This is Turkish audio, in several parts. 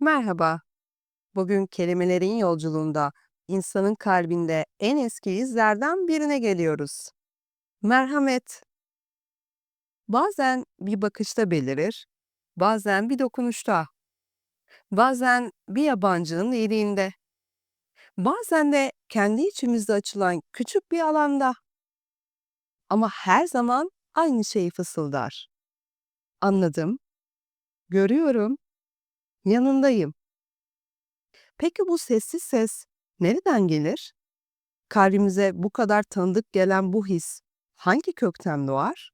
Merhaba. Bugün kelimelerin yolculuğunda insanın kalbinde en eski izlerden birine geliyoruz. Merhamet. Bazen bir bakışta belirir, bazen bir dokunuşta, bazen bir yabancının iyiliğinde, bazen de kendi içimizde açılan küçük bir alanda. Ama her zaman aynı şeyi fısıldar. Anladım, görüyorum, yanındayım. Peki bu sessiz ses nereden gelir? Kalbimize bu kadar tanıdık gelen bu his hangi kökten doğar?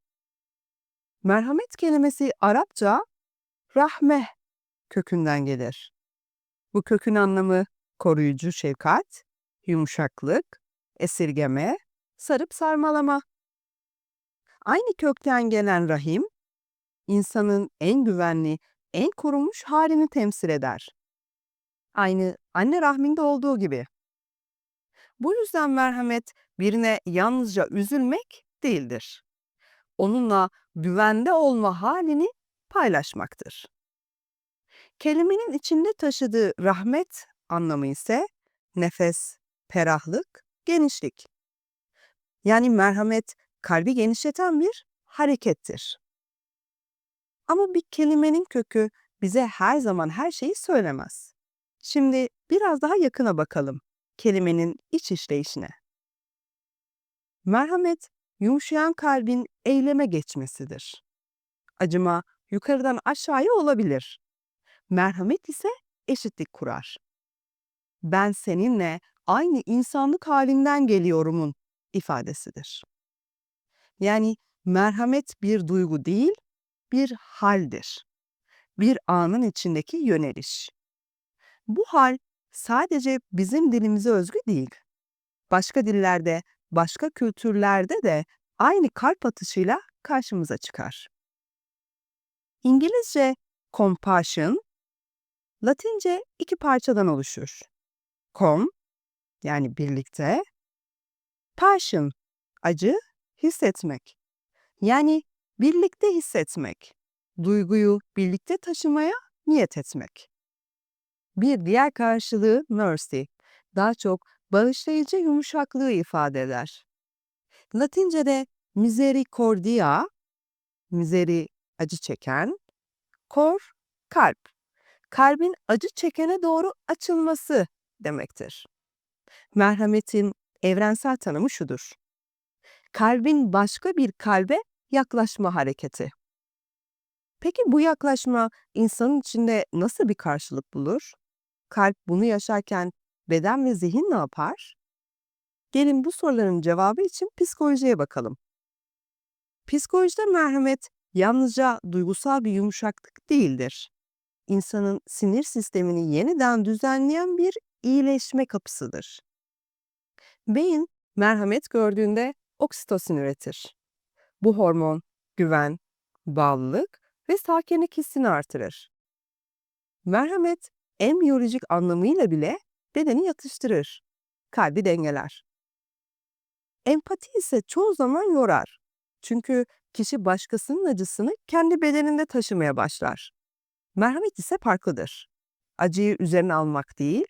Merhamet kelimesi Arapça rahmeh kökünden gelir. Bu kökün anlamı koruyucu şefkat, yumuşaklık, esirgeme, sarıp sarmalama. Aynı kökten gelen rahim, insanın en güvenli, en korunmuş halini temsil eder. Aynı anne rahminde olduğu gibi. Bu yüzden merhamet birine yalnızca üzülmek değildir. Onunla güvende olma halini paylaşmaktır. Kelimenin içinde taşıdığı rahmet anlamı ise nefes, ferahlık, genişlik. Yani merhamet kalbi genişleten bir harekettir. Ama bir kelimenin kökü bize her zaman her şeyi söylemez. Şimdi biraz daha yakına bakalım kelimenin iç işleyişine. Merhamet, yumuşayan kalbin eyleme geçmesidir. Acıma yukarıdan aşağıya olabilir. Merhamet ise eşitlik kurar. Ben seninle aynı insanlık halinden geliyorumun ifadesidir. Yani merhamet bir duygu değil, bir haldir. Bir anın içindeki yöneliş. Bu hal sadece bizim dilimize özgü değil. Başka dillerde, başka kültürlerde de aynı kalp atışıyla karşımıza çıkar. İngilizce compassion, Latince iki parçadan oluşur. Com, yani birlikte, passion, acı, hissetmek. Yani birlikte hissetmek, duyguyu birlikte taşımaya niyet etmek. Bir diğer karşılığı mercy, daha çok bağışlayıcı yumuşaklığı ifade eder. Latince'de misericordia, miseri acı çeken, cor kalp, kalbin acı çekene doğru açılması demektir. Merhametin evrensel tanımı şudur. Kalbin başka bir kalbe yaklaşma hareketi. Peki bu yaklaşma insanın içinde nasıl bir karşılık bulur? Kalp bunu yaşarken beden ve zihin ne yapar? Gelin bu soruların cevabı için psikolojiye bakalım. Psikolojide merhamet yalnızca duygusal bir yumuşaklık değildir. İnsanın sinir sistemini yeniden düzenleyen bir iyileşme kapısıdır. Beyin merhamet gördüğünde oksitosin üretir. Bu hormon güven, bağlılık ve sakinlik hissini artırır. Merhamet en biyolojik anlamıyla bile bedeni yatıştırır, kalbi dengeler. Empati ise çoğu zaman yorar. Çünkü kişi başkasının acısını kendi bedeninde taşımaya başlar. Merhamet ise farklıdır. Acıyı üzerine almak değil,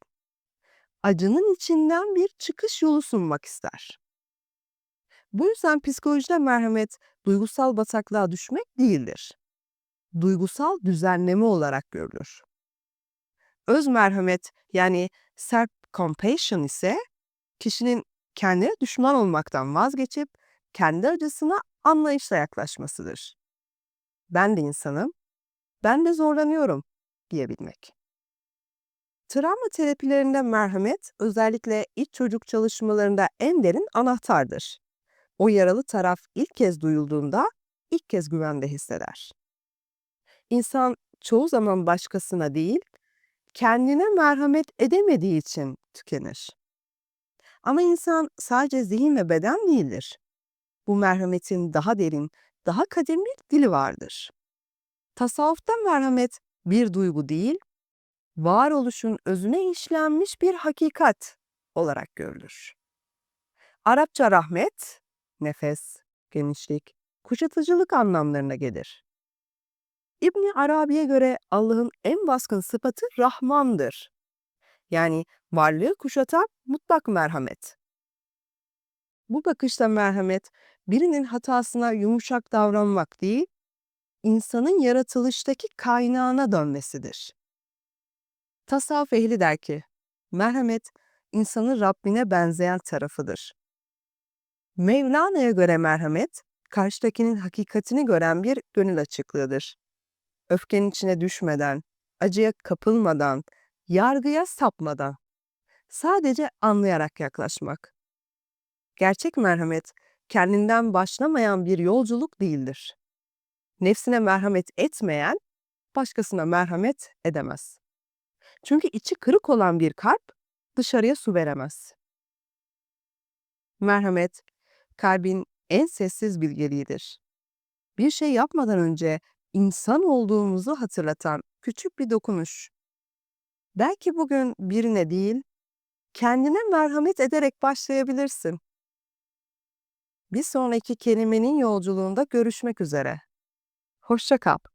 acının içinden bir çıkış yolu sunmak ister. Bu yüzden psikolojide merhamet duygusal bataklığa düşmek değildir. Duygusal düzenleme olarak görülür. Öz merhamet yani self compassion ise kişinin kendine düşman olmaktan vazgeçip kendi acısına anlayışla yaklaşmasıdır. Ben de insanım, ben de zorlanıyorum diyebilmek. Travma terapilerinde merhamet özellikle iç çocuk çalışmalarında en derin anahtardır. O yaralı taraf ilk kez duyulduğunda ilk kez güvende hisseder. İnsan çoğu zaman başkasına değil, kendine merhamet edemediği için tükenir. Ama insan sadece zihin ve beden değildir. Bu merhametin daha derin, daha kadim bir dili vardır. Tasavvufta merhamet bir duygu değil, varoluşun özüne işlenmiş bir hakikat olarak görülür. Arapça rahmet, nefes, genişlik, kuşatıcılık anlamlarına gelir. İbni Arabi'ye göre Allah'ın en baskın sıfatı Rahman'dır. Yani varlığı kuşatan mutlak merhamet. Bu bakışta merhamet birinin hatasına yumuşak davranmak değil, insanın yaratılıştaki kaynağına dönmesidir. Tasavvuf ehli der ki, merhamet insanın Rabbine benzeyen tarafıdır. Mevlana'ya göre merhamet, karşıdakinin hakikatini gören bir gönül açıklığıdır. Öfkenin içine düşmeden, acıya kapılmadan, yargıya sapmadan, sadece anlayarak yaklaşmak. Gerçek merhamet, kendinden başlamayan bir yolculuk değildir. Nefsine merhamet etmeyen, başkasına merhamet edemez. Çünkü içi kırık olan bir kalp dışarıya su veremez. Merhamet, kalbin en sessiz bilgeliğidir. Bir şey yapmadan önce insan olduğumuzu hatırlatan küçük bir dokunuş. Belki bugün birine değil, kendine merhamet ederek başlayabilirsin. Bir sonraki kelimenin yolculuğunda görüşmek üzere. Hoşça kal.